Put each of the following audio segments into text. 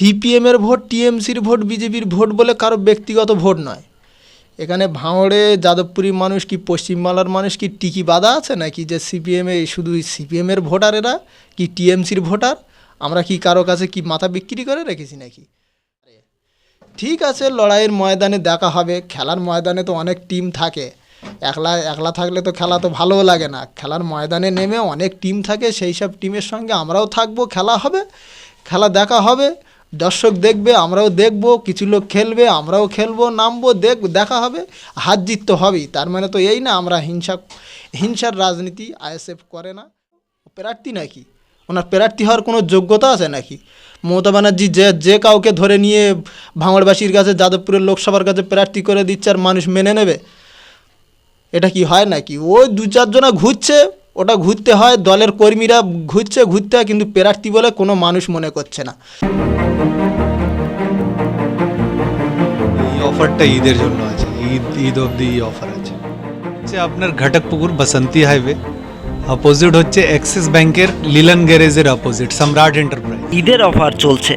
সিপিএমের ভোট, টিএমসির ভোট, বিজেপির ভোট বলে কারও ব্যক্তিগত ভোট নয়। এখানে ভাঙড়ে যাদবপুরী মানুষ কি পশ্চিমবাংলার মানুষ কি টিকি বাধা আছে নাকি যে সিপিএমে শুধু সিপিএমের ভোটার এরা, কি টিএমসির ভোটার? আমরা কি কারও কাছে কি মাথা বিক্রি করে রেখেছি নাকি? ঠিক আছে, লড়াইয়ের ময়দানে দেখা হবে, খেলার ময়দানে তো অনেক টিম থাকে। একলা একলা থাকলে তো খেলা তো ভালোও লাগে না। খেলার ময়দানে নেমে অনেক টিম থাকে, সেই সব টিমের সঙ্গে আমরাও থাকব, খেলা হবে, খেলা দেখা হবে। দর্শক দেখবে, আমরাও দেখব, কিছু লোক খেলবে, আমরাও খেলব, নামবো দেখ দেখা হবে, হাত জিত তো হবেই। তার মানে তো এই না, আমরা হিংসা, হিংসার রাজনীতি আইএসএফ করে না। প্রার্থী নাকি? ওনার প্রার্থী হওয়ার কোনো যোগ্যতা আছে নাকি? মমতা ব্যানার্জি যে যে কাউকে ধরে নিয়ে ভাঙড়বাসীর কাছে, যাদবপুরের লোকসভার কাছে প্রার্থী করে দিচ্ছে আর মানুষ মেনে নেবে, এটা কি হয় নাকি? ওই দু চারজনা ঘুরছে ওটা ঘুরতে হয় দলের কর্মীরা ঘুরছে ঘুরতে হয় কিন্তু প্রার্থী বলে কোনো মানুষ মনে করছে না। এই অফারটা ঈদের জন্য আছে। ঈদ ঈদ অবধি এই অফার আছে। হচ্ছে আপনার ঘটকপুকুর বাসন্তী হাইওয়ে অপোজিট হচ্ছে অ্যাক্সিস ব্যাংকের লিলন গ্যারেজের অপোজিট সম্রাট এন্টারপ্রাইজ ঈদের অফার চলছে।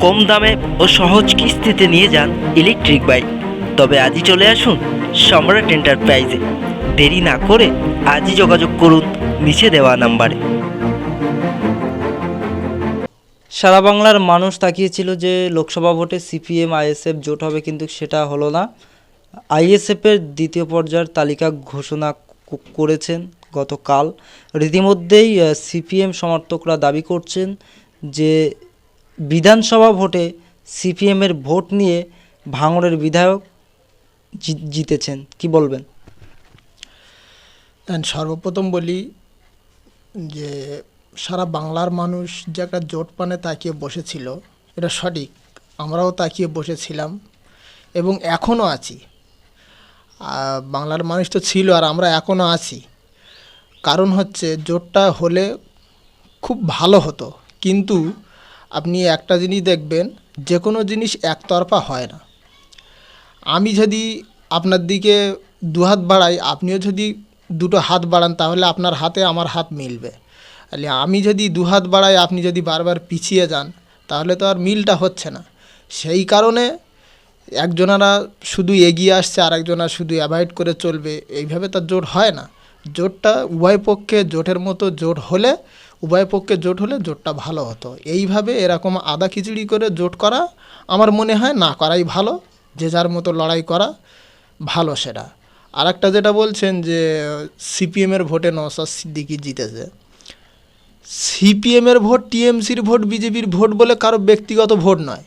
কম দামে ও সহজ কিস্তিতে নিয়ে যান ইলেকট্রিক বাইক তবে আজই চলে আসুন সম্রাট এন্টারপ্রাইজে দেরি না করে আজই যোগাযোগ করুন নিচে দেওয়া নাম্বারে। সারা বাংলার মানুষ তাকিয়েছিল যে লোকসভা ভোটে সিপিএম, আইএসএফ জোট হবে, কিন্তু সেটা হলো না। আইএসএফের দ্বিতীয় পর্যায়ের তালিকা ঘোষণা করেছেন গতকাল। রীতিমধ্যেই সিপিএম সমর্থকরা দাবি করছেন যে বিধানসভা ভোটে সিপিএমের ভোট নিয়ে ভাঙড়ের বিধায়ক জিতেছেন। কি বলবেন? And সর্বপ্রথম বলি যে সারা বাংলার মানুষ যে একটা জোট পানে তাকিয়ে বসেছিল, এটা সঠিক। আমরাও তাকিয়ে বসেছিলাম এবং এখনও আছি। বাংলার মানুষ তো ছিল আর আমরা এখনও আছি। কারণ হচ্ছে জোটটা হলে খুব ভালো হতো। কিন্তু আপনি একটা জিনিস দেখবেন, যে কোনো জিনিস একতরফা হয় না। আমি যদি আপনার দিকে দু হাত বাড়াই, আপনিও যদি দুটো হাত বাড়ান, তাহলে আপনার হাতে আমার হাত মিলবে। তাহলে আমি যদি দু হাত বাড়াই, আপনি যদি বারবার পিছিয়ে যান, তাহলে তো আর মিলটা হচ্ছে না। সেই কারণে একজনারা শুধু এগিয়ে আসছে আর একজনা শুধু অ্যাভয়েড করে চলবে, এইভাবে তার জোট হয় না। জোটটা উভয় পক্ষে জোটের মতো জোট হলে, উভয় পক্ষে জোট হলে জোটটা ভালো হতো। এইভাবে এরকম আদা খিচুড়ি করে জোট করা, আমার মনে হয় না করাই ভালো। যে যার মতো লড়াই করা, ভালো সেটা। আর একটা যেটা বলছেন যে সিপিএমের ভোটে নওসাদ সিদ্দিকি জিতেছে। সিপিএমের ভোট টিএমসির ভোট, বিজেপির ভোট বলে কারও ব্যক্তিগত ভোট নয়।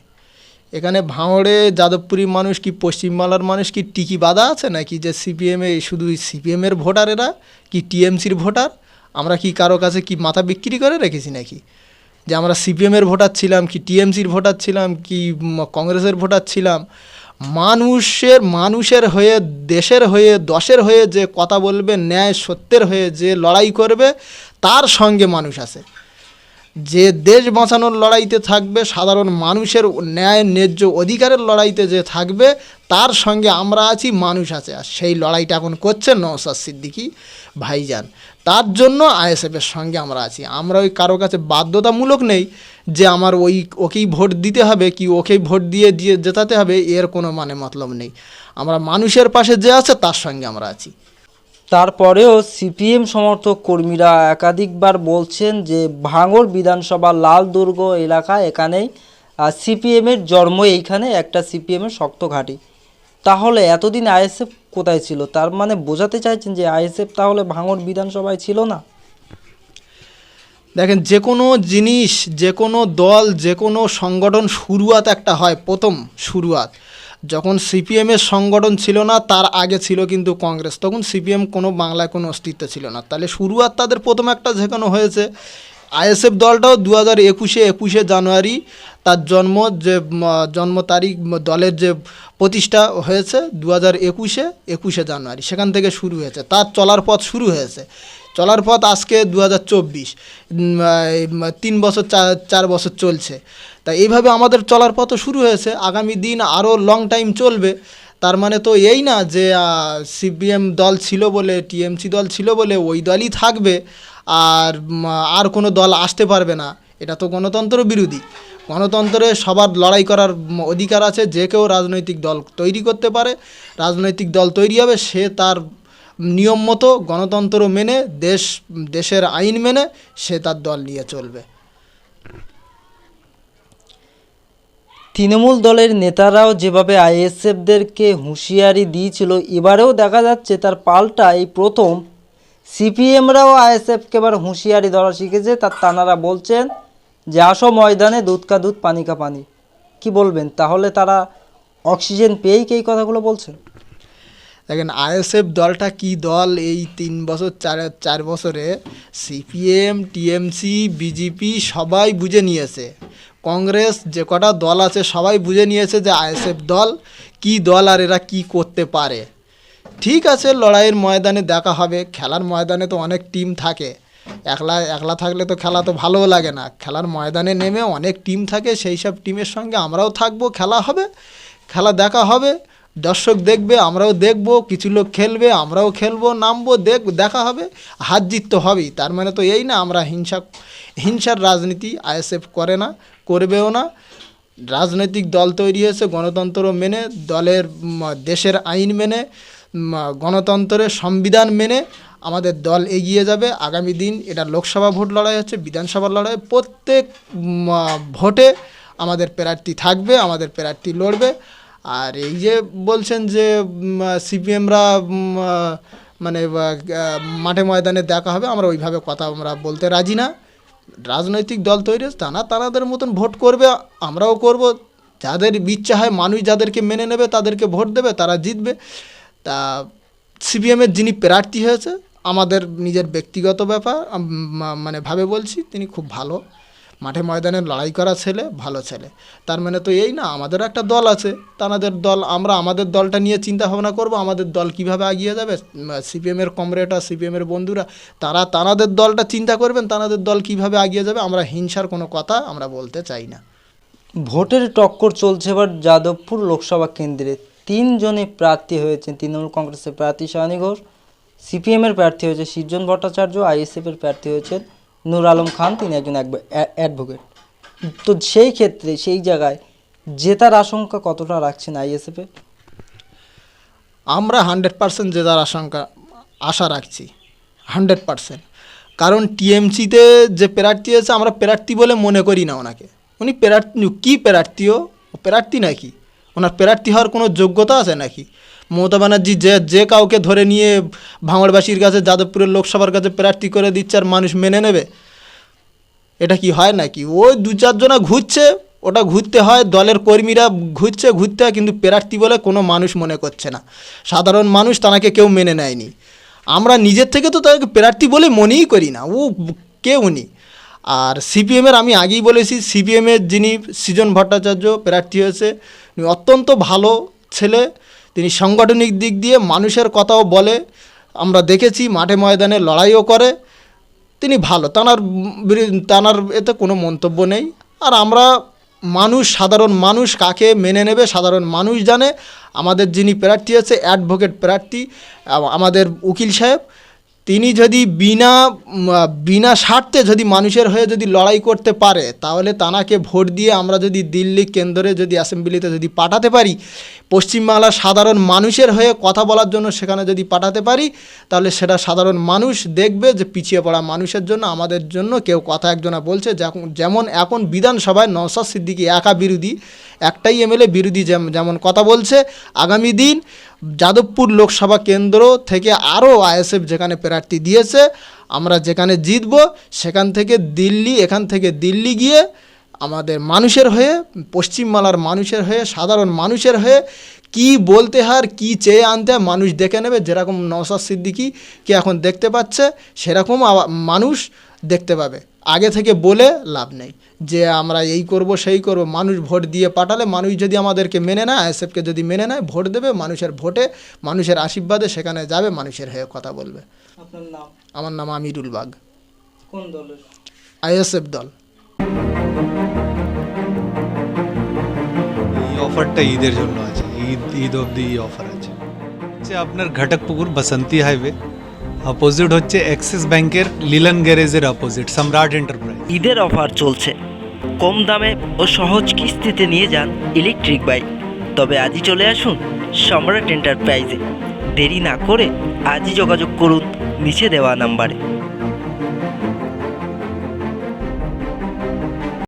এখানে ভাঙড়ে যাদবপুরী মানুষ কি, পশ্চিমবাংলার মানুষ কি, টিকি বাধা আছে নাকি যে সিপিএমে শুধু সিপিএমের ভোটার এরা, কি টিএমসির ভোটার? আমরা কি কারও কাছে কি মাথা বিক্রি করে রেখেছি নাকি? যে আমরা সিপিএমের ভোটার ছিলাম, কি টিএমসির ভোটার ছিলাম, কি কংগ্রেসের ভোটার ছিলাম মানুষের মানুষের হয়ে, দেশের হয়ে, দশের হয়ে যে কথা বলবে, ন্যায় সত্যের হয়ে যে লড়াই করবে, তার সঙ্গে মানুষ আছে। যে দেশ বাঁচানোর লড়াইতে থাকবে, সাধারণ মানুষের ন্যায়, ন্যায্য অধিকারের লড়াইতে যে থাকবে, তার সঙ্গে আমরা আছি, মানুষ আছে। আর সেই লড়াইটা এখন করছে নওসাদ সিদ্দিকি ভাইজান। তার জন্য আইএসএফের সঙ্গে আমরা আছি। আমরা ওই কারও কাছে বাধ্যতামূলক নেই যে আমার ওই, ওকেই ভোট দিতে হবে কি ওকেই ভোট দিয়ে দিয়ে জেতাতে হবে, এর কোনো মানে মতলব নেই। আমরা মানুষের পাশে যে আছে তার সঙ্গে আমরা আছি। তারপরেও সিপিএম সমর্থক কর্মীরা একাধিকবার বলছেন যে ভাঙড় বিধানসভা লাল দুর্গ এলাকা এখানেই সিপিএমের জন্ম এইখানে একটা সিপিএমের শক্ত ঘাঁটি। তাহলে এতদিন আইএসএফ কোথায় ছিল? তার মানে বোঝাতে চাইছেন যে আইএসএফ তাহলে ভাঙর বিধানসভায় ছিল না? দেখেন, যে কোনো জিনিস, যে কোনো দল, যে কোনো সংগঠন শুরুয়াত একটা হয়, প্রথম শুরুয়াত। যখন সিপিএমের সংগঠন ছিল না, তার আগে ছিল কিন্তু কংগ্রেস। তখন সিপিএম কোনো বাংলায় কোনো অস্তিত্ব ছিল না। তাহলে শুরুয়াত তাদের প্রথম একটা যে কোনো হয়েছে। আইএসএফ দলটাও দু হাজার একুশে একুশে জানুয়ারি তার জন্ম যে জন্ম তারিখ, দলের যে প্রতিষ্ঠা হয়েছে দু হাজার একুশে একুশে জানুয়ারি, সেখান থেকে শুরু হয়েছে। তার চলার পথ শুরু হয়েছে। চলার পথ আজকে দু হাজার চব্বিশ তিন বছর চার বছর চলছে। তা এইভাবে আমাদের চলার পথও শুরু হয়েছে। আগামী দিন আরও লং টাইম চলবে। তার মানে তো এই না যে সিপিএম দল ছিল বলে, টিএমসি দল ছিল বলে ওই দলই থাকবে। আর আর কোনো দল আসতে পারবে না। এটা তো গণতন্ত্র বিরোধী। গণতন্ত্রে সবার লড়াই করার অধিকার আছে, যে কেউ রাজনৈতিক দল তৈরি করতে পারে। রাজনৈতিক দল তৈরি হবে, সে তার নিয়ম মতো গণতন্ত্র মেনে, দেশ দেশের আইন মেনে, সে তার দল নিয়ে চলবে। তৃণমূল দলের নেতারাও যেভাবে আইএসএফদেরকে হুঁশিয়ারি দিয়েছিল, এবারেও দেখা যাচ্ছে তার পাল্টা এই প্রথম সিপিএমরাও আইএসএফকে এবার হুঁশিয়ারি ধরা শিখেছে। তার তানারা বলছেন যে, আসো ময়দানে দুধ কা দুধ, পানি কা পানি। কি বলবেন? তাহলে তারা অক্সিজেন পেয়েই কি এই কথাগুলো বলছেন? দেখেন, আইএসএফ দলটা কি দল এই তিন বছর, চার চার বছরে? সিপিএম, টিএমসি, বিজেপি সবাই বুঝে নিয়েছে। কংগ্রেস যে কটা দল আছে সবাই বুঝে নিয়েছে যে আইএসএফ দল কি দল আর এরা কি করতে পারে। ঠিক আছে, লড়াইয়ের ময়দানে দেখা হবে। খেলার ময়দানে তো অনেক টিম থাকে। একলা একলা থাকলে তো খেলা তো ভালোও লাগে না। খেলার ময়দানে নেমে অনেক টিম থাকে, সেই সব টিমের সঙ্গে আমরাও থাকব, খেলা হবে, খেলা দেখা হবে। দর্শক দেখবে, আমরাও দেখব, কিছু লোক খেলবে, আমরাও খেলব, নামবো, দেখ, দেখা হবে। হাত জিত তো হবেই, তার মানে তো এই না, আমরা হিংসা, হিংসার রাজনীতি আইএসএফ করে না, করবেও না। রাজনৈতিক দল তৈরি হয়েছে, গণতন্ত্র মেনে, দলের দেশের আইন মেনে। গণতন্ত্রের সংবিধান মেনে আমাদের দল এগিয়ে যাবে। আগামী দিন এটা লোকসভা ভোট লড়াই হচ্ছে বিধানসভা লড়াই। প্রত্যেক ভোটে আমাদের প্রার্থী থাকবে, আমাদের প্রার্থী লড়বে। আর এই যে বলছেন যে সিপিএমরা মানে মাঠে ময়দানে দেখা হবে, আমরা ওইভাবে কথা আমরা বলতে রাজি না। রাজনৈতিক দল তৈরি হচ্ছে তারা তাদের মতন ভোট করবে, আমরাও করব। যাদের ইচ্ছা হয়, মানুষ যাদেরকে মেনে নেবে, তাদেরকে ভোট দেবে, তারা জিতবে। তা সিপিএমের যিনি প্রার্থী হয়েছে, আমাদের নিজের ব্যক্তিগত ব্যাপার মানে ভাবে বলছি, তিনি খুব ভালো। মাঠে ময়দানে লড়াই করা ছেলে, ভালো ছেলে। তার মানে তো এই না আমাদের একটা দল আছে। তাদের দল, আমরা আমাদের দলটা নিয়ে চিন্তা ভাবনা করব, আমাদের দল কীভাবে এগিয়ে যাবে সিপিএমের কমরেডরা, সিপিএমের বন্ধুরা, তারা তাদের দলটা চিন্তা করবেন তাদের দল কীভাবে এগিয়ে যাবে, আমরা হিংসার কোনো কথা আমরা বলতে চাই না। ভোটের টক্কর চলছে এবার যাদবপুর লোকসভা কেন্দ্রে। তিনজনে প্রার্থী হয়েছেন, তৃণমূল কংগ্রেসের প্রার্থী শাহানি ঘোষ, সিপিএমের প্রার্থী হয়েছে সৃজন ভট্টাচার্য, আইএসএফের প্রার্থী হয়েছেন নূর আলম খান, তিনি একজন অ্যাডভোকেট। তো সেই ক্ষেত্রে, সেই জায়গায় জেতার আশঙ্কা কতটা রাখছেন আইএসএফে আমরা হান্ড্রেড পার্সেন্ট জেতার আশঙ্কা, আশা রাখছি, হান্ড্রেড পার্সেন্ট। কারণ টিএমসিতে যে প্রার্থী আছে আমরা প্রার্থী বলে মনে করি না ওনাকে। উনি প্রার্থী, কী প্রার্থীও প্রার্থী নাকি? ওনার প্রার্থী হওয়ার কোনো যোগ্যতা আছে নাকি? মমতা ব্যানার্জি যে যে কাউকে ধরে নিয়ে ভাঙড়বাসীর কাছে, যাদবপুরের লোকসভার কাছে প্রার্থী করে দিচ্ছে আর মানুষ মেনে নেবে, এটা কি হয় নাকি? ওই দু চারজনা ঘুরছে, ওটা ঘুরতে হয়, দলের কর্মীরা ঘুরছে, ঘুরতে হয়, কিন্তু প্রার্থী বলে কোনো মানুষ মনে করছে না। সাধারণ মানুষ তাকে কেউ মেনে নেয়নি। আমরা নিজের থেকে তো তাকে প্রার্থী বলে মনেই করি না, ও কে উনি? আর সিপিএমের আমি আগেই বলেছি, সিপিএমের যিনি সৃজন ভট্টাচার্য প্রার্থী হয়েছে উনি অত্যন্ত ভালো ছেলে। তিনি সাংগঠনিক দিক দিয়ে মানুষের কথাও বলে। আমরা দেখেছি মাঠে ময়দানে লড়াইও করে। তিনি ভালো। তানার তানার এতে কোনো মন্তব্য নেই। আর আমরা মানুষ, সাধারণ মানুষ, কাকে মেনে নেবে সাধারণ মানুষ জানে। আমাদের যিনি প্রার্থী আছে, অ্যাডভোকেট প্রার্থী আমাদের উকিল সাহেব। তিনি যদি বিনা বিনা স্বার্থে যদি মানুষের হয়ে যদি লড়াই করতে পারে, তাহলে তানাকে ভোট দিয়ে আমরা যদি দিল্লি কেন্দ্রে যদি অ্যাসেম্বলিতে যদি পাঠাতে পারি, পশ্চিমবাংলার সাধারণ মানুষের হয়ে কথা বলার জন্য সেখানে যদি পাঠাতে পারি, তাহলে সেটা সাধারণ মানুষ দেখবে যে পিছিয়ে পড়া মানুষের জন্য, আমাদের জন্য কেউ কথা একজনা বলছে যেমন এখন বিধানসভায় নওসাদ সিদ্দিকী একা বিরোধী, একটাই এমএলএ বিরোধী যেমন কথা বলছে, আগামী দিন যাদবপুর লোকসভা কেন্দ্র থেকে আরও আইএসএফ যেখানে প্রার্থী দিয়েছে, আমরা যেখানে জিতব, সেখান থেকে দিল্লি, এখান থেকে দিল্লি গিয়ে আমাদের মানুষের হয়ে পশ্চিমবাংলার মানুষের হয়ে, সাধারণ মানুষের হয়ে কি বলতে আর কী চেয়ে আনতে মানুষ দেখে নেবে। যেরকম নওসাদ সিদ্দিকি কি এখন দেখতে পাচ্ছে, সেরকম মানুষ দেখতে পাবে। আগে থেকে বলে লাভ নেই। যে আমরা এই করব সেই করব মানুষ ভোট দিয়ে পাঠালে মানুষ যদি আমাদেরকে মেনে নেয় আইএসএফকে যদি মেনে নেয় ভোট দেবে মানুষের ভোটে মানুষের আশীর্বাদে সেখানে যাবে মানুষের হয়ে কথা বলবে। আমার নাম আমিরুল বাগ। কোন দলের আইএসএফ দল। এই অফারটা ঈদের জন্য আছে। ঈদ ঈদ অবধি এই অফার আছে। আচ্ছা আপনার ঘটকপুকুর বাসন্তী হাইওয়ে। অপোজিট হচ্ছে অ্যাক্সিস ব্যাংকের লিলন গ্যারেজের অপোজিট, সম্রাট এন্টারপ্রাইজ। ঈদের অফার চলছে। কম দামে ও সহজ কিস্তিতে নিয়ে যান ইলেকট্রিক বাইক। তবে আজই চলে আসুন সম্রাট এন্টারপ্রাইজে। দেরি না করে আজই যোগাযোগ করুন নিচে দেওয়া নাম্বারে।